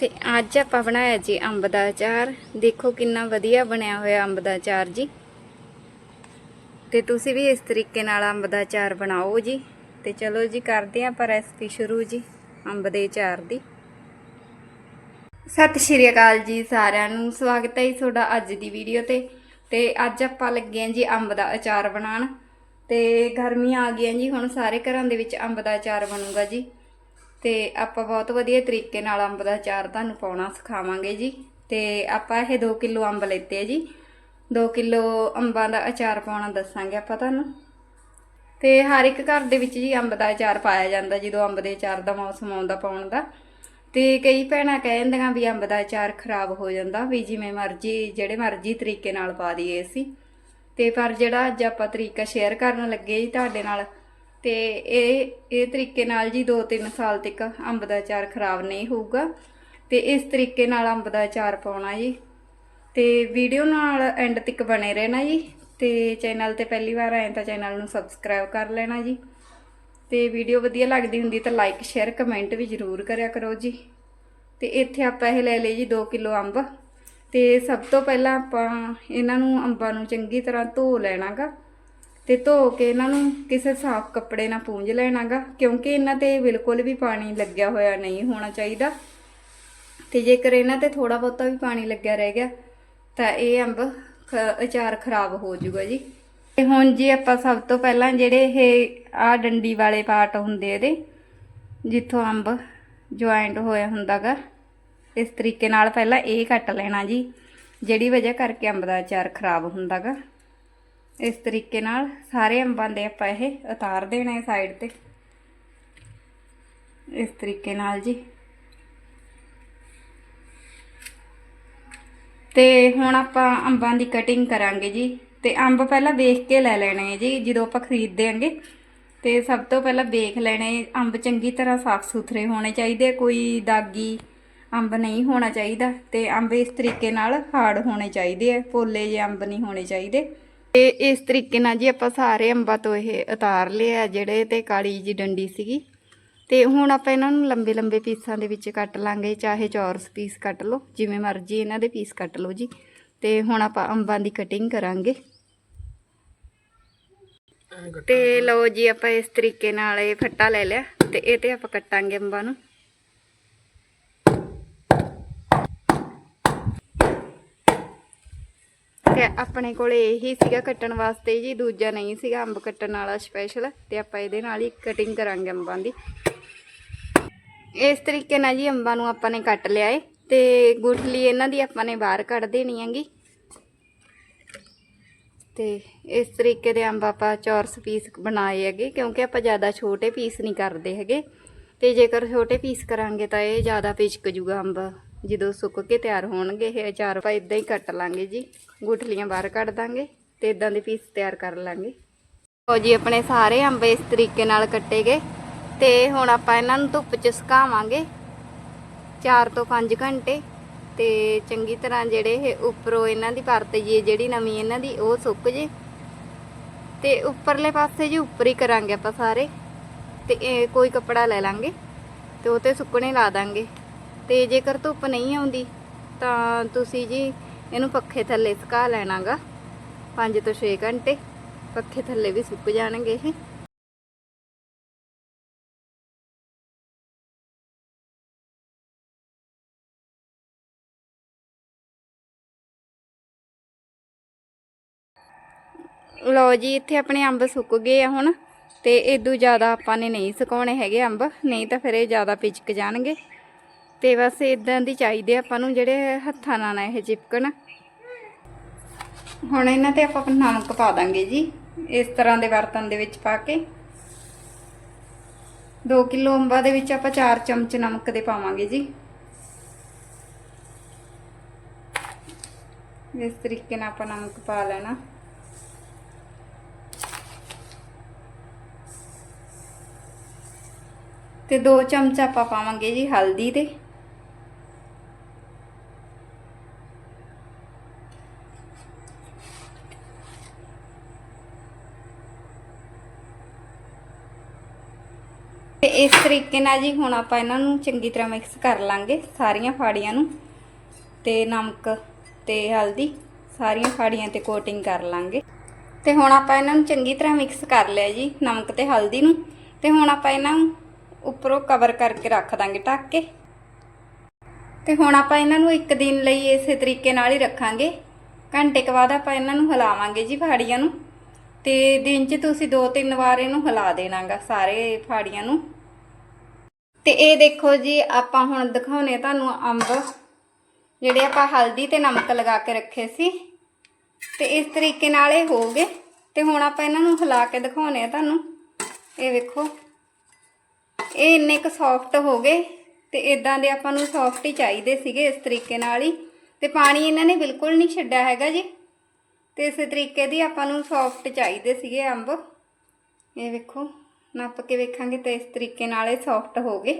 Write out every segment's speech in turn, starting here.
ਤੇ ਅੱਜ ਆਪਾਂ ਬਣਾਇਆ ਜੀ ਅੰਬ ਦਾ ਅਚਾਰ। ਦੇਖੋ ਕਿੰਨਾ ਵਧੀਆ ਬਣਿਆ ਹੋਇਆ ਅੰਬ ਦਾ ਅਚਾਰ ਜੀ। ਤੇ ਤੁਸੀਂ ਵੀ ਇਸ ਤਰੀਕੇ ਨਾਲ ਅੰਬ ਦਾ ਅਚਾਰ ਬਣਾਓ ਜੀ। ਤੇ ਚਲੋ ਜੀ, ਕਰਦੇ ਹਾਂ ਆਪਾਂ ਰੈਸਪੀ ਸ਼ੁਰੂ ਜੀ, ਅੰਬ ਦੇ ਅਚਾਰ ਦੀ। ਸਤਿ ਸ਼੍ਰੀ ਅਕਾਲ ਜੀ ਸਾਰਿਆਂ ਨੂੰ। ਸਵਾਗਤ ਹੈ ਜੀ ਤੁਹਾਡਾ ਅੱਜ ਦੀ ਵੀਡੀਓ ਤੇ। ਤੇ ਅੱਜ ਆਪਾਂ ਲੱਗੇ ਹਾਂ ਜੀ ਅੰਬ ਦਾ ਅਚਾਰ ਬਣਾਉਣ। ਤੇ ਗਰਮੀਆਂ ਆ ਗਈਆਂ ਜੀ, ਹੁਣ ਸਾਰੇ ਘਰਾਂ ਦੇ ਵਿੱਚ ਅੰਬ ਦਾ ਅਚਾਰ ਬਣੂਗਾ ਜੀ। ਤੇ ਆਪਾਂ ਬਹੁਤ ਵਧੀਆ ਤਰੀਕੇ ਨਾਲ ਅੰਬ ਦਾ ਅਚਾਰ ਤੁਹਾਨੂੰ ਪਾਉਣਾ ਸਿਖਾਵਾਂਗੇ ਜੀ। ਤੇ ਆਪਾਂ ਇਹ 2 ਕਿਲੋ ਅੰਬ ਲੈਤੇ ਆ ਜੀ। 2 ਕਿਲੋ ਅੰਬਾਂ ਦਾ ਅਚਾਰ ਪਾਉਣਾ ਦੱਸਾਂਗੇ ਆਪਾਂ ਤੁਹਾਨੂੰ। ਤੇ ਹਰ ਇੱਕ ਘਰ ਦੇ ਵਿੱਚ ਜੀ ਅੰਬ ਦਾ ਅਚਾਰ ਪਾਇਆ ਜਾਂਦਾ ਜਦੋਂ ਅੰਬ ਦੇ ਅਚਾਰ ਦਾ ਮੌਸਮ ਆਉਂਦਾ ਪਾਉਣ ਦਾ। ਤੇ ਕਈ ਭੈਣਾਂ ਕਹਿ ਜਾਂਦੀਆਂ ਵੀ ਅੰਬ ਦਾ ਅਚਾਰ ਖਰਾਬ ਹੋ ਜਾਂਦਾ ਵੀ ਜਿਵੇਂ ਮਰਜ਼ੀ, ਜਿਹੜੇ ਮਰਜ਼ੀ ਤਰੀਕੇ ਨਾਲ ਪਾ ਦਈਏ ਅਸੀਂ। ਤੇ ਪਰ ਜਿਹੜਾ ਅੱਜ ਆਪਾਂ ਤਰੀਕਾ ਸ਼ੇਅਰ ਕਰਨ ਲੱਗੇ ਜੀ ਤੁਹਾਡੇ ਨਾਲ ਤੇ ਇਹ ਇਹ ਤਰੀਕੇ ਨਾਲ ਜੀ 2-3 ਸਾਲ ਤੱਕ ਅੰਬ ਦਾ ਅਚਾਰ ਖਰਾਬ ਨਹੀਂ ਹੋਊਗਾ। ਤੇ ਇਸ ਤਰੀਕੇ ਨਾਲ ਅੰਬ ਦਾ ਅਚਾਰ ਪਾਉਣਾ ਜੀ। ਤੇ ਵੀਡੀਓ ਨਾਲ ਐਂਡ ਤੱਕ ਬਣੇ ਰਹਿਣਾ ਜੀ। ਤੇ ਚੈਨਲ ਤੇ ਪਹਿਲੀ ਵਾਰ ਆਏ ਤਾਂ ਚੈਨਲ ਨੂੰ ਸਬਸਕ੍ਰਾਈਬ ਕਰ ਲੈਣਾ ਜੀ। ਤੇ ਵੀਡੀਓ ਵਧੀਆ ਲੱਗਦੀ ਹੁੰਦੀ ਤਾਂ ਲਾਈਕ ਸ਼ੇਅਰ ਕਮੈਂਟ ਵੀ ਜ਼ਰੂਰ ਕਰਿਆ ਕਰੋ ਜੀ। ਤੇ ਇੱਥੇ ਆਪਾਂ ਇਹ ਲੈ ਲਈ ਜੀ 2 ਕਿਲੋ ਅੰਬ। ਤੇ ਸਭ ਤੋਂ ਪਹਿਲਾਂ ਆਪਾਂ ਇਹਨਾਂ ਨੂੰ ਅੰਬਾਂ ਨੂੰ ਚੰਗੀ ਤਰ੍ਹਾਂ ਧੋ ਲੈਣਾਗਾ। ਤੇ ਧੋ ਕੇ ਇਹਨਾਂ ਨੂੰ ਕਿਸੇ ਸਾਫ਼ ਕੱਪੜੇ ਨਾਲ ਪੂੰਝ ਲੈਣਾਗਾ, ਕਿਉਂਕਿ ਇਹਨਾਂ ਤੇ ਬਿਲਕੁਲ ਵੀ ਪਾਣੀ ਲੱਗਿਆ ਹੋਇਆ ਨਹੀਂ ਹੋਣਾ ਚਾਹੀਦਾ। ਤੇ ਜੇਕਰ ਇਹਨਾਂ ਤੇ ਥੋੜਾ ਬਹੁਤਾ ਵੀ ਪਾਣੀ ਲੱਗਿਆ ਰਹਿ ਗਿਆ, ਤਾਂ ਇਹ ਅੰਬ ਖ- ਅਚਾਰ ਖਰਾਬ ਹੋ ਜਾਊਗਾ ਜੀ। ਤੇ ਹੁਣ ਜੀ ਆਪਾਂ ਸਭ ਤੋਂ ਪਹਿਲਾਂ ਜਿਹੜੇ ਇਹ ਆ ਡੰਡੀ ਵਾਲੇ ਪਾਰਟ ਹੁੰਦੇ ਇਹਦੇ, ਜਿੱਥੋਂ ਅੰਬ ਜੁਆਇੰਟ ਹੋਇਆ ਹੁੰਦਾਗਾ, ਇਸ ਤਰੀਕੇ ਨਾਲ ਪਹਿਲਾਂ ਇਹ ਕੱਟ ਲੈਣਾ ਜੀ, ਜਿਹੜੀ ਵਜ੍ਹਾ ਕਰਕੇ ਅੰਬ ਦਾ ਅਚਾਰ ਖਰਾਬ ਹੁੰਦਾਗਾ। ਇਸ ਤਰੀਕੇ ਨਾਲ ਸਾਰੇ ਅੰਬਾਂ ਦੇ ਆਪਾਂ ਇਹ ਉਤਾਰ ਦੇਣੇ ਸਾਈਡ ਤੇ। ਇਸ ਤਰੀਕੇ ਨਾਲ ਜੀ। ਤੇ ਹੁਣ ਆਪਾਂ ਅੰਬਾਂ ਦੀ ਕਟਿੰਗ ਕਰਾਂਗੇ ਜੀ। ਤੇ ਅੰਬ ਪਹਿਲਾਂ ਵੇਖ ਕੇ ਲੈ ਲੈਣੇ ਆ ਜੀ, ਜਦੋਂ ਆਪਾਂ ਖਰੀਦਦੇ ਆਂਗੇ ਤੇ ਸਭ ਤੋਂ ਪਹਿਲਾਂ ਵੇਖ ਲੈਣੇ ਅੰਬ ਚੰਗੀ ਤਰ੍ਹਾਂ ਸਾਫ਼ ਸੁਥਰੇ ਹੋਣੇ ਚਾਹੀਦੇ ਕੋਈ ਦਾਗੀ ਅੰਬ ਨਹੀਂ ਹੋਣਾ ਚਾਹੀਦਾ। ਤੇ ਅੰਬ ਇਸ ਤਰੀਕੇ ਨਾਲ ਹਾਰਡ ਹੋਣੇ ਚਾਹੀਦੇ ਆ, ਪੋਲੇ ਜਿਹੇ ਅੰਬ ਨਹੀਂ ਹੋਣੇ ਚਾਹੀਦੇ। ਤੇ ਇਸ ਤਰੀਕੇ ਨਾਲ ਜੀ ਆਪਾਂ ਸਾਰੇ ਅੰਬਾਂ ਤੋਂ ਇਹ ਉਤਾਰ ਲਿਆ ਜਿਹੜੇ ਤੇ ਕਾਲੀ ਜੀ ਡੰਡੀ ਸੀਗੀ। ਤੇ ਹੁਣ ਆਪਾਂ ਇਹਨਾਂ ਨੂੰ ਲੰਬੇ ਲੰਬੇ ਪੀਸਾਂ ਦੇ ਵਿੱਚ ਕੱਟ ਲਾਂਗੇ, ਚਾਹੇ ਚੌਰਸ ਪੀਸ ਕੱਟ ਲਓ, ਜਿਵੇਂ ਮਰਜ਼ੀ ਇਹਨਾਂ ਦੇ ਪੀਸ ਕੱਟ ਲਓ ਜੀ। ਤੇ ਹੁਣ ਆਪਾਂ ਅੰਬਾਂ ਦੀ ਕਟਿੰਗ ਕਰਾਂਗੇ। ਤੇ ਲਓ ਜੀ ਆਪਾਂ ਇਸ ਤਰੀਕੇ ਨਾਲ ਇਹ ਫੱਟਾ ਲੈ ਲਿਆ ਤੇ ਇਹ ਤੇ ਆਪਾਂ ਕੱਟਾਂਗੇ ਅੰਬਾਂ ਨੂੰ। ਤੇ ਆਪਣੇ ਕੋਲੇ ਇਹੀ ਸੀਗਾ ਕੱਟਣ ਵਾਸਤੇ ਜੀ, ਦੂਜਾ ਨਹੀਂ ਸੀਗਾ ਅੰਬ ਕੱਟਣ ਵਾਲਾ ਸਪੈਸ਼ਲ ਤੇ ਆਪਾਂ ਇਹਦੇ ਨਾਲ ਹੀ ਕਟਿੰਗ ਕਰਾਂਗੇ ਅੰਬਾਂ ਦੀ। ਇਸ ਤਰੀਕੇ ਨਾਲ ਜੀ ਅੰਬਾਂ ਨੂੰ ਆਪਾਂ ਨੇ ਕੱਟ ਲਿਆ ਏ ਤੇ ਗੁਠਲੀ ਇਹਨਾਂ ਦੀ ਆਪਾਂ ਨੇ ਬਾਹਰ ਕੱਢ ਦੇਣੀ ਹੈਗੀ। ਤੇ ਇਸ ਤਰੀਕੇ ਦੇ ਅੰਬ ਆਪਾਂ ਚੌਰਸ ਪੀਸ ਬਣਾਏ ਹੈਗੇ, ਕਿਉਂਕਿ ਆਪਾਂ ਜ਼ਿਆਦਾ ਛੋਟੇ ਪੀਸ ਨਹੀਂ ਕਰਦੇ ਹੈਗੇ। ਤੇ ਜੇਕਰ ਛੋਟੇ ਪੀਸ ਕਰਾਂਗੇ ਤਾਂ ਇਹ ਜ਼ਿਆਦਾ ਪਿਚਕ ਜੂਗਾ ਅੰਬ। ਜਦੋਂ ਸੁੱਕ ਕੇ ਤਿਆਰ ਹੋਣਗੇ, ਇਹ ਅਚਾਰ ਆਪਾਂ ਇਦਾਂ ਹੀ ਕੱਟ ਲਾਂਗੇ ਜੀ। ਗੁਠਲੀਆਂ ਬਾਹਰ ਕੱਢ ਦਾਂਗੇ ਤੇ ਇਦਾਂ ਦੇ ਪੀਸ ਤਿਆਰ ਕਰ ਲਾਂਗੇ। ਲਓ ਜੀ, ਆਪਣੇ ਸਾਰੇ ਅੰਬ ਇਸ ਤਰੀਕੇ ਨਾਲ ਕੱਟੇ ਗਏ ਤੇ ਹੁਣ ਆਪਾਂ ਇਹਨਾਂ ਨੂੰ ਧੁੱਪ 'ਚ ਸੁਕਾਵਾਂਗੇ 4 ਤੋਂ 5 ਘੰਟੇ ਤੇ ਚੰਗੀ ਤਰ੍ਹਾਂ ਜਿਹੜੇ ਇਹ ਉੱਪਰੋਂ ਇਹਨਾਂ ਦੀ ਪਰਤ ਜੀ ਜਿਹੜੀ ਨਵੀਂ ਇਹਨਾਂ ਦੀ, ਉਹ ਸੁੱਕ ਜੇ। ਤੇ ਉੱਪਰਲੇ ਪਾਸੇ ਜੀ, ਉੱਪਰ ਹੀ ਕਰਾਂਗੇ ਆਪਾਂ ਸਾਰੇ ਤੇ ਇਹ ਕੋਈ ਕੱਪੜਾ ਲੈ ਲਾਂਗੇ ਤੇ ਉਹ ਤੇ ਸੁੱਕਣੇ ਲਾ ਦਾਂਗੇ। ਤੇ ਜੇਕਰ ਧੁੱਪ ਨਹੀਂ ਆਉਂਦੀ, ਤਾਂ ਤੁਸੀਂ ਜੀ ਇਹਨੂੰ ਪੱਖੇ ਥੱਲੇ ਸੁਕਾ ਲੈਣਾਗਾ। 5 ਤੋਂ 6 ਘੰਟੇ ਪੱਖੇ ਥੱਲੇ ਵੀ ਸੁੱਕ ਜਾਣਗੇ ਇਹ। ਲਓ ਜੀ, ਇੱਥੇ ਆਪਣੇ ਅੰਬ ਸੁੱਕ ਗਏ ਆ ਹੁਣ, ਤੇ ਇਦੋਂ ਜ਼ਿਆਦਾ ਆਪਾਂ ਨੇ ਨਹੀਂ ਸੁਕਾਉਣੇ ਹੈਗੇ ਅੰਬ, ਨਹੀਂ ਤਾਂ ਫਿਰ ਇਹ ਜ਼ਿਆਦਾ ਪਿਚਕ ਜਾਣਗੇ। ਤੇ ਬਸ ਇਦਾਂ ਦੀ ਚਾਹੀਦੇ ਆਪਾਂ ਨੂੰ ਜਿਹੜੇ ਹੱਥਾਂ ਨਾਲ ਨਾ ਇਹ ਚਿਪਕਣ। ਹੁਣ ਇਹਨਾਂ ਤੇ ਆਪਾਂ ਨਮਕ ਪਾ ਦਾਂਗੇ ਜੀ, ਇਸ ਤਰ੍ਹਾਂ ਦੇ ਬਰਤਨ ਦੇ ਵਿੱਚ ਪਾ ਕੇ। 2 ਕਿਲੋ ਅੰਬਾਂ ਦੇ ਵਿੱਚ ਆਪਾਂ 4 ਚਮਚ ਨਮਕ ਦੇ ਪਾਵਾਂਗੇ ਜੀ। ਇਸ ਤਰੀਕੇ ਨਾਲ ਆਪਾਂ ਨਮਕ ਪਾ ਲੈਣਾ। ਤੇ 2 ਚਮਚ ਆਪਾਂ ਪਾਵਾਂਗੇ ਜੀ ਹਲਦੀ ਦੇ। ਇਸ ਤਰੀਕੇ ਨਾਲ ਜੀ ਹੁਣ ਆਪਾਂ ਇਹਨਾਂ ਨੂੰ ਚੰਗੀ ਤਰ੍ਹਾਂ ਮਿਕਸ ਕਰ ਲਾਂਗੇ ਸਾਰੀਆਂ ਫਾੜੀਆਂ ਨੂੰ ਤੇ ਨਮਕ ਤੇ ਹਲਦੀ ਸਾਰੀਆਂ ਫਾੜੀਆਂ ਤੇ ਕੋਟਿੰਗ ਕਰ ਲਾਂਗੇ। ਤੇ ਹੁਣ ਆਪਾਂ ਇਹਨਾਂ ਨੂੰ ਚੰਗੀ ਤਰ੍ਹਾਂ ਮਿਕਸ ਕਰ ਲਿਆ ਜੀ ਨਮਕ ਤੇ ਹਲਦੀ ਨੂੰ ਤੇ ਹੁਣ ਆਪਾਂ ਇਹਨਾਂ ਨੂੰ ਉੱਪਰੋਂ ਕਵਰ ਕਰਕੇ ਰੱਖ ਦਾਂਗੇ ਢੱਕ ਕੇ। ਤੇ ਹੁਣ ਆਪਾਂ ਇਹਨਾਂ ਨੂੰ ਇੱਕ ਦਿਨ ਲਈ ਇਸੇ ਤਰੀਕੇ ਨਾਲ ਹੀ ਰੱਖਾਂਗੇ। ਘੰਟੇ ਕੁ ਬਾਅਦ ਆਪਾਂ ਇਹਨਾਂ ਨੂੰ ਹਿਲਾਵਾਂਗੇ ਜੀ ਫਾੜੀਆਂ ਨੂੰ। ਤੇ ਦਿਨ 'ਚ ਤੁਸੀਂ ਦੋ ਤਿੰਨ ਵਾਰ ਇਹਨੂੰ ਹਿਲਾ ਦੇਣਾਗਾ ਸਾਰੇ ਫਾੜੀਆਂ ਨੂੰ। ਤੇ ਇਹ ਦੇਖੋ ਜੀ, ਆਪਾਂ ਹੁਣ ਦਿਖਾਉਨੇ ਤੁਹਾਨੂੰ ਅੰਬ, ਜਿਹੜੇ ਆਪਾਂ ਹਲਦੀ ਤੇ ਨਮਕ ਲਗਾ ਕੇ ਰੱਖੇ ਸੀ। ਤੇ ਇਸ ਤਰੀਕੇ ਨਾਲ ਇਹ ਹੋ ਗਏ। ਤੇ ਹੁਣ ਆਪਾਂ ਇਹਨਾਂ ਨੂੰ ਹਿਲਾ ਕੇ ਦਿਖਾਉਨੇ ਆ ਤੁਹਾਨੂੰ। ਇਹ ਵੇਖੋ, ਇਹ ਇੰਨੇ ਕੁ ਸੌਫਟ ਹੋ ਗਏ ਤੇ ਇਦਾਂ ਦੇ ਆਪਾਂ ਨੂੰ ਸੌਫਟ ਹੀ ਚਾਹੀਦੇ ਸੀਗੇ ਇਸ ਤਰੀਕੇ ਨਾਲ ਹੀ। ਤੇ ਪਾਣੀ ਇਹਨਾਂ ਨੇ ਬਿਲਕੁਲ ਨਹੀਂ ਛੱਡਿਆ ਹੈਗਾ ਜੀ। ਤੇ ਇਸੇ ਤਰੀਕੇ ਦੀ ਆਪਾਂ ਨੂੰ ਸੌਫਟ ਚਾਹੀਦੇ ਸੀਗੇ ਅੰਬ। ਇਹ ਵੇਖੋ। ਨੱਪ ਕੇ ਵੇਖਾਂਗੇ ਤਾਂ ਇਸ ਤਰੀਕੇ ਨਾਲ ਇਹ ਸੌਫਟ ਹੋ ਗਏ।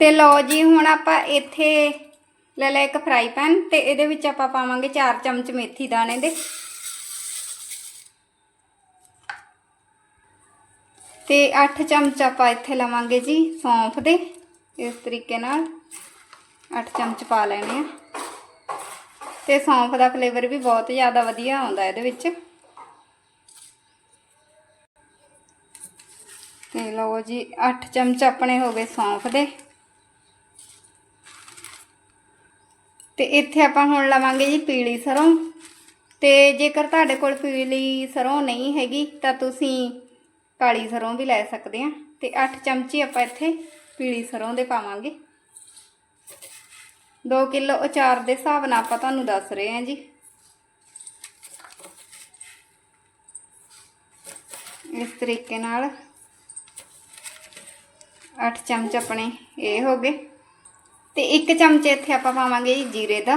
ਤੇ ਲਓ ਜੀ, ਹੁਣ ਆਪਾਂ ਇੱਥੇ ਲੈ ਲਿਆ ਇੱਕ ਫਰਾਈ ਪੈਨ ਤੇ ਇਹਦੇ ਵਿੱਚ ਆਪਾਂ ਪਾਵਾਂਗੇ 4 ਚਮਚ ਮੇਥੀ ਦਾਣੇ ਦੇ। ਤੇ 8 ਚਮਚ ਆਪਾਂ ਇੱਥੇ ਲਵਾਂਗੇ ਜੀ ਸੌਂਫ ਦੇ, ਇਸ ਤਰੀਕੇ ਨਾਲ 8 ਚਮਚ ਪਾ ਲੈਣੇ ਆ। ਤੇ ਸੌਂਫ ਦਾ ਫਲੇਵਰ ਵੀ ਬਹੁਤ ਜ਼ਿਆਦਾ ਵਧੀਆ ਆਉਂਦਾ ਇਹਦੇ ਵਿੱਚ। ਤੇ ਲਓ ਜੀ 8 ਚਮਚ ਆਪਣੇ ਹੋ ਗਏ ਸੌਂਫ ਦੇ। ਤੇ ਇੱਥੇ ਆਪਾਂ ਹੁਣ ਲਵਾਂਗੇ ਜੀ ਪੀਲੀ ਸਰੋਂ। ਤੇ ਜੇਕਰ ਤੁਹਾਡੇ ਕੋਲ ਪੀਲੀ ਸਰੋਂ ਨਹੀਂ ਹੈਗੀ, ਤਾਂ ਤੁਸੀਂ ਕਾਲੀ ਸਰੋਂ ਵੀ ਲੈ ਸਕਦੇ ਆ। ਤੇ 8 ਚਮਚੀ ਆਪਾਂ ਇੱਥੇ ਪੀਲੀ ਸਰੋਂ ਦੇ ਪਾਵਾਂਗੇ। 2 ਕਿਲੋ ਅਚਾਰ ਦੇ ਹਿਸਾਬ ਨਾਲ ਆਪਾਂ ਤੁਹਾਨੂੰ ਦੱਸ ਰਹੇ ਹਾਂ ਜੀ। ਇਸ ਤਰੀਕੇ ਨਾਲ 8 ਚਮਚ ਆਪਣੇ ਇਹ ਹੋ ਗਏ। ਤੇ ਇੱਕ ਚਮਚ ਇੱਥੇ ਆਪਾਂ ਪਾਵਾਂਗੇ ਜੀ ਜੀਰੇ ਦਾ।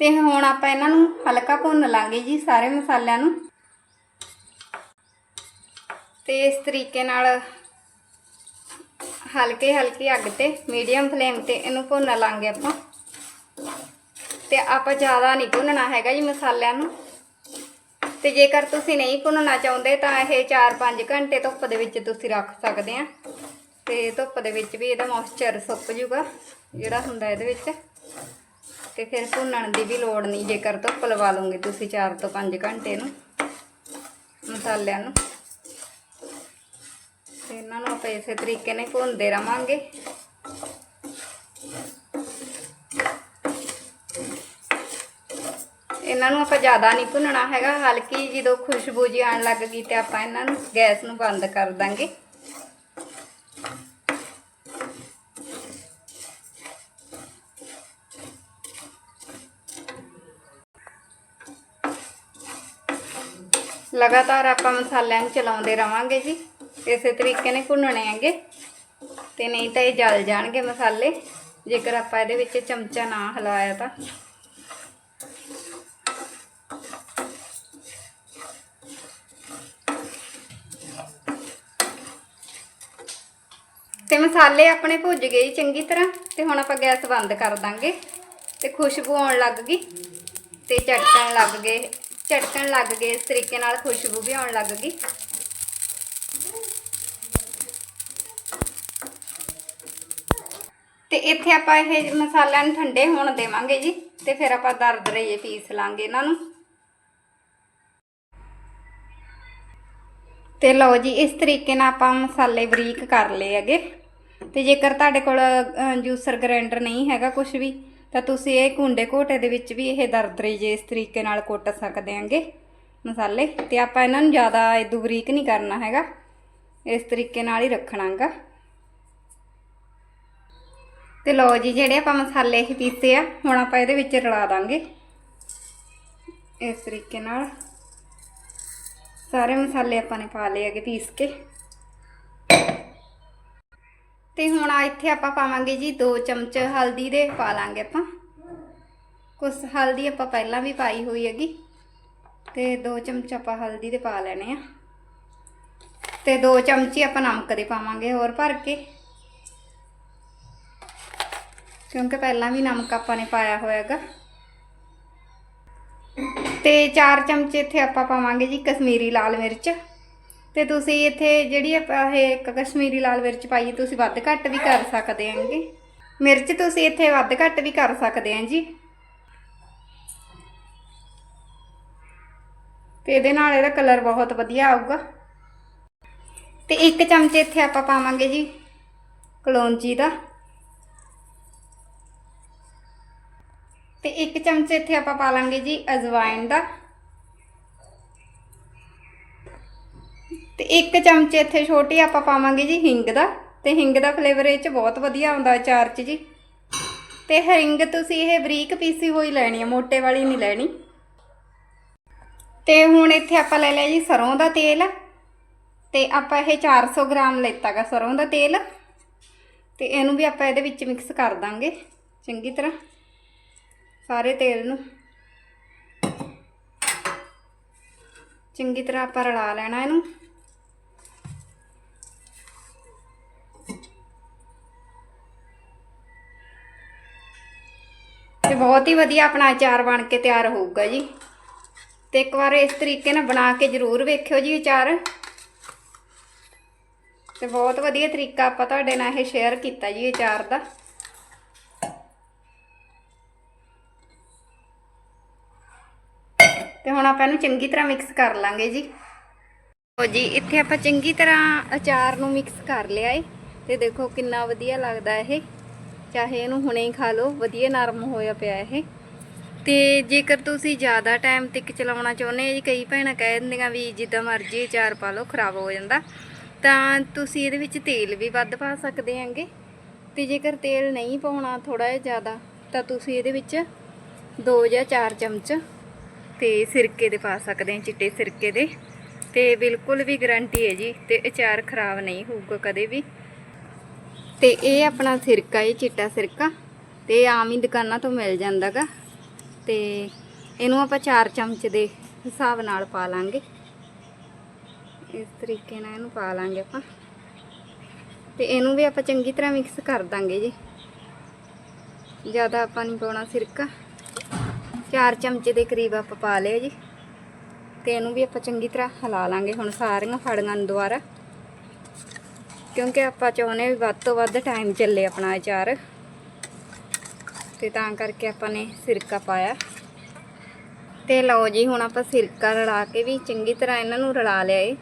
ਤੇ ਹੁਣ ਆਪਾਂ ਇਹਨਾਂ ਨੂੰ ਹਲਕਾ ਭੁੰਨ ਲਾਂਗੇ ਜੀ ਸਾਰੇ ਮਸਾਲਿਆਂ ਨੂੰ। ਤੇ ਇਸ ਤਰੀਕੇ ਨਾਲ ਹਲਕੇ ਹਲਕੇ ਅੱਗ ਤੇ ਮੀਡੀਅਮ ਫਲੇਮ ਤੇ ਇਹਨੂੰ ਭੁੰਨ ਲਾਂਗੇ ਆਪਾਂ। ਤੇ ਆਪਾਂ ਜ਼ਿਆਦਾ ਨਹੀਂ ਭੁੰਨਣਾ ਹੈਗਾ ਜੀ ਮਸਾਲਿਆਂ ਨੂੰ। ਤੇ ਜੇਕਰ ਤੁਸੀਂ ਨਹੀਂ ਭੁੰਨਣਾ ਚਾਹੁੰਦੇ ਤਾਂ ਇਹ 4-5 ਘੰਟੇ ਧੁੱਪ ਦੇ ਵਿੱਚ ਤੁਸੀਂ ਰੱਖ ਸਕਦੇ ਆ। ਤੇ ਧੁੱਪ ਦੇ ਵਿੱਚ ਵੀ ਇਹਦਾ ਮੋਇਸਚਰ ਸੁੱਕ ਜੂਗਾ, ਜਿਹੜਾ ਹੁੰਦਾ ਇਹਦੇ ਵਿੱਚ। ਤੇ ਫਿਰ ਭੁੰਨਣ ਦੀ ਵੀ ਲੋੜ ਨਹੀਂ, ਜੇਕਰ ਧੁੱਪ ਲਵਾ ਲਓਗੇ ਤੁਸੀਂ 4 ਤੋਂ 5 ਘੰਟੇ ਨੂੰ, ਮਸਾਲਿਆਂ ਨੂੰ। ਤੇ ਇਹਨਾਂ ਨੂੰ ਆਪਾਂ ਇਸੇ ਤਰੀਕੇ ਨਾਲ ਭੁੰਨਦੇ ਰਵਾਂਗੇ। ਇਹਨਾਂ ਨੂੰ ਆਪਾਂ ਜ਼ਿਆਦਾ ਨਹੀਂ ਭੁੰਨਣਾ ਹੈਗਾ, ਹਲਕੀ ਜਦੋਂ ਖੁਸ਼ਬੂ ਜੀ ਆਉਣ ਲੱਗ ਗਈ ਤੇ ਆਪਾਂ ਇਹਨਾਂ ਨੂੰ ਗੈਸ ਨੂੰ ਬੰਦ ਕਰ ਦਾਂਗੇ। ਲਗਾਤਾਰ ਆਪਾਂ ਮਸਾਲਿਆਂ ਨੂੰ ਚਲਾਉਂਦੇ ਰਵਾਂਗੇ ਜੀ, ਇਸੇ ਤਰੀਕੇ ਨੇ ਭੁੰਨਣੇ ਹੈਗੇ। ਤੇ ਨਹੀਂ ਤਾਂ ਇਹ ਜਲ ਜਾਣਗੇ ਮਸਾਲੇ, ਜੇਕਰ ਆਪਾਂ ਇਹਦੇ ਵਿੱਚ ਚਮਚਾ ਨਾ ਹਿਲਾਇਆ ਤਾਂ। ਤੇ ਮਸਾਲੇ ਆਪਣੇ ਭੁੱਜ ਗਏ ਜੀ ਚੰਗੀ ਤਰ੍ਹਾਂ ਤੇ ਹੁਣ ਆਪਾਂ ਗੈਸ ਬੰਦ ਕਰ ਦਾਂਗੇ ਤੇ ਖੁਸ਼ਬੂ ਆਉਣ ਲੱਗ ਗਈ ਤੇ ਝਟਕਣ ਲੱਗ ਗਏ, ਝਟਕਣ ਲੱਗ ਗਏ, ਇਸ ਤਰੀਕੇ ਨਾਲ ਖੁਸ਼ਬੂ ਵੀ ਆਉਣ ਲੱਗ ਗਈ। ਤੇ ਇੱਥੇ ਆਪਾਂ ਇਹ ਮਸਾਲਿਆਂ ਨੂੰ ਠੰਡੇ ਹੋਣ ਦੇਵਾਂਗੇ ਜੀ ਤੇ ਫਿਰ ਆਪਾਂ ਦਰਦ ਰਹੀਏ ਪੀਸ ਲਾਂਗੇ ਇਹਨਾਂ ਨੂੰ। ਤੇ ਲਓ ਜੀ, ਇਸ ਤਰੀਕੇ ਨਾਲ ਆਪਾਂ ਮਸਾਲੇ ਬਰੀਕ ਕਰ ਲਏ ਹੈਗੇ। ਤੇ ਜੇਕਰ ਤੁਹਾਡੇ ਕੋਲ ਜੂਸਰ ਗ੍ਰਾਈਂਡਰ ਨਹੀਂ ਹੈਗਾ ਕੁਝ ਵੀ, ਤਾਂ ਤੁਸੀਂ ਇਹ ਕੁੰਡੇ ਘੋਟੇ ਦੇ ਵਿੱਚ ਵੀ ਇਹ ਦਰਦਰੇ ਜੇ ਇਸ ਤਰੀਕੇ ਨਾਲ ਕੁੱਟ ਸਕਦੇ ਆਂਗੇ ਮਸਾਲੇ। ਤੇ ਆਪਾਂ ਇਹਨਾਂ ਨੂੰ ਜ਼ਿਆਦਾ ਇਦੂ ਬਰੀਕ ਨਹੀਂ ਕਰਨਾ ਹੈਗਾ। ਇਸ ਤਰੀਕੇ ਨਾਲ ਹੀ ਰੱਖਣਾਗਾ। ਤੇ ਲਓ ਜੀ, ਜਿਹੜੇ ਆਪਾਂ ਮਸਾਲੇ ਇਹ ਪੀਸੇ ਆ, ਹੁਣ ਆਪਾਂ ਇਹਦੇ ਵਿੱਚ ਰਲਾ ਦਾਂਗੇ। ਇਸ ਤਰੀਕੇ ਨਾਲ ਸਾਰੇ ਮਸਾਲੇ ਆਪਾਂ ਨੇ ਪਾ ਲਏ ਹੈਗੇ ਪੀਸ ਕੇ। ਤੇ ਹੁਣ ਆ ਇੱਥੇ ਆਪਾਂ ਪਾਵਾਂਗੇ ਜੀ 2 ਚਮਚ ਹਲਦੀ ਦੇ, ਪਾ ਲਾਂਗੇ ਆਪਾਂ। ਕੁਛ ਹਲਦੀ ਆਪਾਂ ਪਹਿਲਾਂ ਵੀ ਪਾਈ ਹੋਈ ਹੈਗੀ। ਤੇ 2 ਚਮਚ ਆਪਾਂ ਹਲਦੀ ਦੇ ਪਾ ਲੈਣੇ ਆ। ਤੇ 2 ਚਮਚੀ ਆਪਾਂ ਨਮਕ ਦੇ ਪਾਵਾਂਗੇ ਹੋਰ ਭਰ ਕੇ। ਕਿਉਂਕਿ ਪਹਿਲਾਂ ਵੀ ਨਮਕ ਆਪਾਂ ਨੇ ਪਾਇਆ ਹੋਇਆਗਾ ਤੇ 4 ਚਮਚੇ ਇੱਥੇ ਆਪਾਂ ਪਾਵਾਂਗੇ ਜੀ ਕਸ਼ਮੀਰੀ ਲਾਲ ਮਿਰਚ। ਤੇ ਤੁਸੀਂ ਇੱਥੇ ਜਿਹੜੀ ਆਪਾਂ ਇਹ ਇੱਕ ਕਸ਼ਮੀਰੀ ਲਾਲ ਮਿਰਚ ਪਾਈ ਤੁਸੀਂ ਵੱਧ ਘੱਟ ਵੀ ਕਰ ਸਕਦੇ ਆਂਗੇ ਮਿਰਚ ਤੁਸੀਂ ਇੱਥੇ ਵੱਧ ਘੱਟ ਵੀ ਕਰ ਸਕਦੇ ਆਂ ਜੀ। ਤੇ ਇਹਦੇ ਨਾਲ ਇਹਦਾ ਕਲਰ ਬਹੁਤ ਵਧੀਆ ਆਊਗਾ। ਤੇ ਇੱਕ ਚਮਚ ਇੱਥੇ ਆਪਾਂ ਪਾਵਾਂਗੇ ਜੀ ਕਲੌਂਜੀ ਦਾ। ਤੇ ਇੱਕ ਚਮਚ ਇੱਥੇ ਆਪਾਂ ਪਾ ਲਾਂਗੇ ਜੀ ਅਜਵਾਇਣ ਦਾ। ਤੇ ਇੱਕ ਚਮਚ ਇੱਥੇ ਛੋਟੀ ਆਪਾਂ ਪਾਵਾਂਗੇ ਜੀ ਹਿੰਗ ਦਾ, ਤੇ ਹਿੰਗ ਦਾ ਫਲੇਵਰ ਇਹ ਚ ਬਹੁਤ ਵਧੀਆ ਆਉਂਦਾ ਅਚਾਰ ਚ ਜੀ। ਤੇ ਹਿੰਗ ਤੁਸੀਂ ਇਹ ਬਰੀਕ ਪੀਸੀ ਹੋਈ ਲੈਣੀ ਹੈ ਮੋਟੇ ਵਾਲੀ ਨਹੀਂ ਲੈਣੀ। ਤੇ ਹੁਣ ਇੱਥੇ ਆਪਾਂ ਲੈ ਲਿਆ ਜੀ ਸਰੋਂ ਦਾ ਤੇਲ। ਤੇ ਆਪਾਂ ਇਹ 400 ਗ੍ਰਾਮ ਲੈਤਾਗਾ ਸਰੋਂ ਦਾ ਤੇਲ। ਤੇ ਇਹਨੂੰ ਵੀ ਆਪਾਂ ਇਹਦੇ ਵਿੱਚ ਮਿਕਸ ਕਰ ਦਾਂਗੇ, ਚੰਗੀ ਤਰ੍ਹਾਂ, ਸਾਰੇ ਤੇਲ ਨੂੰ। ਚੰਗੀ ਤਰ੍ਹਾਂ ਆਪਾਂ ਰਲਾ ਲੈਣਾ ਇਹਨੂੰ। ਤੇ ਬਹੁਤ ਹੀ ਵਧੀਆ ਆਪਣਾ ਅਚਾਰ ਬਣ ਕੇ ਤਿਆਰ ਹੋਊਗਾ ਜੀ। ਤੇ ਇੱਕ ਵਾਰ ਇਸ ਤਰੀਕੇ ਨਾਲ ਬਣਾ ਕੇ ਜ਼ਰੂਰ ਵੇਖਿਓ ਜੀ ਅਚਾਰ ਤੇ ਬਹੁਤ ਵਧੀਆ ਤਰੀਕਾ ਆਪਾਂ ਤੁਹਾਡੇ ਨਾਲ ਇਹ ਸ਼ੇਅਰ ਕੀਤਾ ਜੀ ਅਚਾਰ ਦਾ। ਤੇ ਹੁਣ ਆਪਾਂ ਇਹਨੂੰ ਚੰਗੀ ਤਰ੍ਹਾਂ ਮਿਕਸ ਕਰ ਲਾਂਗੇ ਜੀ। ਲਓ ਜੀ, ਇੱਥੇ ਆਪਾਂ ਚੰਗੀ ਤਰ੍ਹਾਂ ਅਚਾਰ ਨੂੰ ਮਿਕਸ ਕਰ ਲਿਆ ਏ। ਤੇ ਦੇਖੋ ਕਿੰਨਾ ਵਧੀਆ ਲੱਗਦਾ ਇਹ। ਚਾਹੇ ਇਹਨੂੰ ਹੁਣੇ ਹੀ ਖਾ ਲਓ, ਵਧੀਆ ਨਰਮ ਹੋਇਆ ਪਿਆ ਇਹ। ਤੇ ਜੇਕਰ ਤੁਸੀਂ ਜ਼ਿਆਦਾ ਟਾਈਮ ਤੱਕ ਚਲਾਉਣਾ ਚਾਹੁੰਦੇ ਆ ਜੀ, ਕਈ ਭੈਣਾਂ ਕਹਿ ਦਿੰਦੀਆਂ ਵੀ ਜਿੱਦਾਂ ਮਰਜ਼ੀ ਅਚਾਰ ਪਾ ਲਓ, ਖਰਾਬ ਹੋ ਜਾਂਦਾ। ਤਾਂ ਤੁਸੀਂ ਇਹਦੇ ਵਿੱਚ ਤੇਲ ਵੀ ਵੱਧ ਪਾ ਸਕਦੇ ਆਂਗੇ ਤੇ ਜੇਕਰ ਤੇਲ ਨਹੀਂ ਪਾਉਣਾ ਥੋੜਾ ਜਿਹਾ ਜ਼ਿਆਦਾ, ਤਾਂ ਤੁਸੀਂ ਇਹਦੇ ਵਿੱਚ 2 ਜਾਂ 4 ਚਮਚ ਤੇ ਸਿਰਕੇ ਦੇ ਪਾ ਸਕਦੇ ਆ, ਚਿੱਟੇ ਸਿਰਕੇ ਦੇ। ਤੇ ਬਿਲਕੁਲ ਵੀ ਗਾਰੰਟੀ ਹੈ ਜੀ, ਤੇ ਅਚਾਰ ਖਰਾਬ ਨਹੀਂ ਹੋਊਗਾ ਕਦੇ ਵੀ। ਤੇ ਇਹ ਆਪਣਾ ਸਿਰਕਾ, ਇਹ ਚਿੱਟਾ ਸਿਰਕਾ ਤੇ ਇਹ ਆਮ ਹੀ ਦੁਕਾਨਾਂ ਤੋਂ ਮਿਲ ਜਾਂਦਾਗਾ ਤੇ ਇਹਨੂੰ ਆਪਾਂ 4 ਚਮਚ ਦੇ ਹਿਸਾਬ ਨਾਲ ਪਾ ਲਾਂਗੇ। ਇਸ ਤਰੀਕੇ ਨਾਲ ਇਹਨੂੰ ਪਾ ਲਾਂਗੇ ਆਪਾਂ। ਤੇ ਇਹਨੂੰ ਵੀ ਆਪਾਂ ਚੰਗੀ ਤਰ੍ਹਾਂ ਮਿਕਸ ਕਰ ਦਾਂਗੇ ਜੀ। ਜ਼ਿਆਦਾ ਆਪਾਂ ਨਹੀਂ ਪਾਉਣਾ ਸਿਰਕਾ। 4 ਚਮਚੇ ਦੇ ਕਰੀਬ ਆਪਾਂ ਪਾ ਲਿਆ ਜੀ। ਤੇ ਇਹਨੂੰ ਵੀ ਆਪਾਂ ਚੰਗੀ ਤਰ੍ਹਾਂ ਹਿਲਾ ਲਾਂਗੇ ਹੁਣ ਸਾਰੀਆਂ ਫੜੀਆਂ ਨੂੰ ਦੁਬਾਰਾ। ਕਿਉਂਕਿ ਆਪਾਂ ਚਾਹੁੰਦੇ ਵੀ ਵੱਧ ਤੋਂ ਵੱਧ ਟਾਈਮ ਚੱਲੇ ਆਪਣਾ ਅਚਾਰ ਤੇ ਤਾਂ ਕਰਕੇ ਆਪਾਂ ਨੇ ਸਿਰਕਾ ਪਾਇਆ। ਤੇ ਲਓ ਜੀ, ਹੁਣ ਆਪਾਂ ਸਿਰਕਾ ਰਲਾ ਕੇ ਵੀ ਚੰਗੀ ਤਰ੍ਹਾਂ ਇਹਨਾਂ ਨੂੰ ਰਲਾ ਲਿਆ ਏ।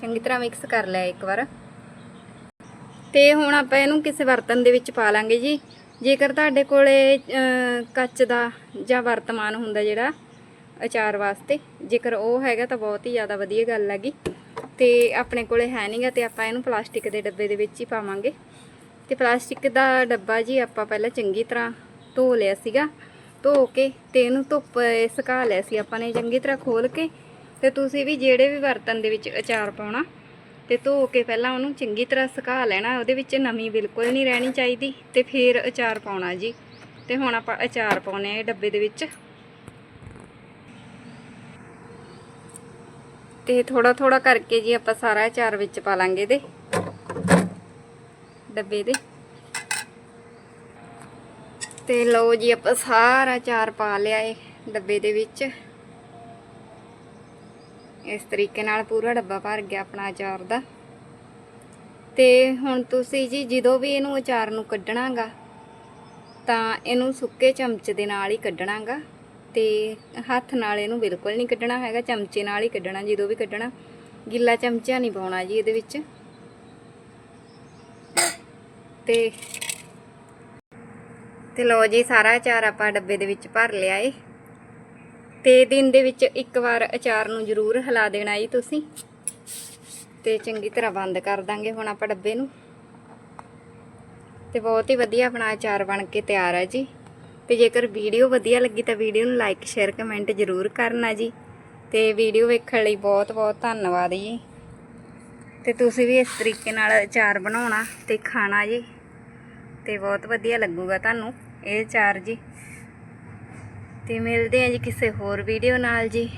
ਚੰਗੀ ਤਰ੍ਹਾਂ ਮਿਕਸ ਕਰ ਲਿਆ ਇੱਕ ਵਾਰ। ਤੇ ਹੁਣ ਆਪਾਂ ਇਹਨੂੰ ਕਿਸੇ ਬਰਤਨ ਦੇ ਵਿੱਚ ਪਾ ਲਾਂਗੇ ਜੀ। ਜੇਕਰ ਤੁਹਾਡੇ ਕੋਲੇ ਕੱਚ ਦਾ ਜਾਂ ਵਰਤਮਾਨ ਹੁੰਦਾ ਜਿਹੜਾ ਅਚਾਰ ਵਾਸਤੇ, ਜੇਕਰ ਉਹ ਹੈਗਾ ਤਾਂ ਬਹੁਤ ਹੀ ਜ਼ਿਆਦਾ ਵਧੀਆ ਗੱਲ ਹੈਗੀ। ਤੇ ਆਪਣੇ ਕੋਲੇ ਹੈ ਨਹੀਂਗਾ ਤੇ ਆਪਾਂ ਇਹਨੂੰ ਪਲਾਸਟਿਕ ਦੇ ਡੱਬੇ ਦੇ ਵਿੱਚ ਹੀ ਪਾਵਾਂਗੇ। ਤੇ ਪਲਾਸਟਿਕ ਦਾ ਡੱਬਾ ਜੀ ਆਪਾਂ ਪਹਿਲਾਂ ਚੰਗੀ ਤਰ੍ਹਾਂ ਧੋ ਲਿਆ ਸੀਗਾ। ਧੋ ਕੇ ਤੇ ਇਹਨੂੰ ਧੁੱਪ ਸੁਕਾ ਲਿਆ ਸੀ ਆਪਾਂ ਨੇ ਚੰਗੀ ਤਰ੍ਹਾਂ ਖੋਲ ਕੇ। ਤੇ ਤੁਸੀਂ ਵੀ ਜਿਹੜੇ ਵੀ ਬਰਤਨ ਦੇ ਵਿੱਚ ਅਚਾਰ ਪਾਉਣਾ, ਤੇ ਧੋ ਕੇ ਪਹਿਲਾਂ ਉਹਨੂੰ ਚੰਗੀ ਤਰ੍ਹਾਂ ਸੁਕਾ ਲੈਣਾ। ਉਹਦੇ ਵਿੱਚ ਨਮੀ ਬਿਲਕੁਲ ਨਹੀਂ ਰਹਿਣੀ ਚਾਹੀਦੀ ਤੇ ਫਿਰ ਅਚਾਰ ਪਾਉਣਾ ਜੀ। ਤੇ ਹੁਣ ਆਪਾਂ ਅਚਾਰ ਪਾਉਨੇ ਆ ਇਹ ਡੱਬੇ ਦੇ ਵਿੱਚ। ਤੇ ਥੋੜਾ ਥੋੜਾ ਕਰਕੇ ਜੀ ਆਪਾਂ ਸਾਰਾ ਅਚਾਰ ਵਿੱਚ ਪਾ ਲਾਂਗੇ ਇਹਦੇ। ਡੱਬੇ ਦੇ। ਤੇ ਲਓ ਜੀ ਆਪਾਂ ਸਾਰਾ ਅਚਾਰ ਪਾ ਲਿਆ ਏ ਡੱਬੇ ਦੇ ਵਿੱਚ। ਇਸ ਤਰੀਕੇ ਨਾਲ ਪੂਰਾ ਡੱਬਾ ਭਰ ਗਿਆ ਆਪਣਾ ਅਚਾਰ ਦਾ। ਤੇ ਹੁਣ ਤੁਸੀਂ ਜੀ ਜਦੋਂ ਵੀ ਇਹਨੂੰ ਅਚਾਰ ਨੂੰ ਕੱਢਣਾਗਾ, ਤਾਂ ਇਹਨੂੰ ਸੁੱਕੇ ਚਮਚ ਦੇ ਨਾਲ ਹੀ ਕੱਢਣਾਗਾ। ਤੇ ਹੱਥ ਨਾਲ ਇਹਨੂੰ ਬਿਲਕੁਲ ਨਹੀਂ ਕੱਢਣਾ ਹੈਗਾ, ਚਮਚੇ ਨਾਲ ਹੀ ਕੱਢਣਾ, ਜਦੋਂ ਵੀ ਕੱਢਣਾ। ਗਿੱਲਾ ਚਮਚਾ ਨਹੀਂ ਪਾਉਣਾ ਜੀ ਇਹਦੇ ਵਿੱਚ। ਤੇ ਤੇ ਲਓ ਜੀ, ਸਾਰਾ ਅਚਾਰ ਆਪਾਂ ਡੱਬੇ ਦੇ ਵਿੱਚ ਭਰ ਲਿਆ ਏ। ਤੇ ਦਿਨ ਦੇ ਵਿੱਚ ਇੱਕ ਵਾਰ ਅਚਾਰ ਨੂੰ ਜ਼ਰੂਰ ਹਿਲਾ ਦੇਣਾ ਜੀ ਤੁਸੀਂ। ਤੇ ਚੰਗੀ ਤਰ੍ਹਾਂ ਬੰਦ ਕਰ ਦਾਂਗੇ ਹੁਣ ਆਪਾਂ ਡੱਬੇ ਨੂੰ। ਤੇ ਬਹੁਤ ਹੀ ਵਧੀਆ ਆਪਣਾ ਅਚਾਰ ਬਣ ਕੇ ਤਿਆਰ ਹੈ ਜੀ। ਤੇ ਜੇਕਰ ਵੀਡੀਓ ਵਧੀਆ ਲੱਗੀ ਤਾਂ ਵੀਡੀਓ ਨੂੰ ਲਾਈਕ ਸ਼ੇਅਰ ਕਮੈਂਟ ਜ਼ਰੂਰ ਕਰਨਾ ਜੀ। ਤੇ ਵੀਡੀਓ ਵੇਖਣ ਲਈ ਬਹੁਤ ਬਹੁਤ ਧੰਨਵਾਦ ਜੀ। ਤੇ ਤੁਸੀਂ ਵੀ ਇਸ ਤਰੀਕੇ ਨਾਲ ਅਚਾਰ ਬਣਾਉਣਾ ਤੇ ਖਾਣਾ ਜੀ। ਤੇ ਬਹੁਤ ਵਧੀਆ ਲੱਗੂਗਾ ਤੁਹਾਨੂੰ ਇਹ ਅਚਾਰ ਜੀ। ਤੇ ਮਿਲਦੇ ਆ ਜੀ ਕਿਸੇ ਹੋਰ ਵੀਡੀਓ ਨਾਲ ਜੀ।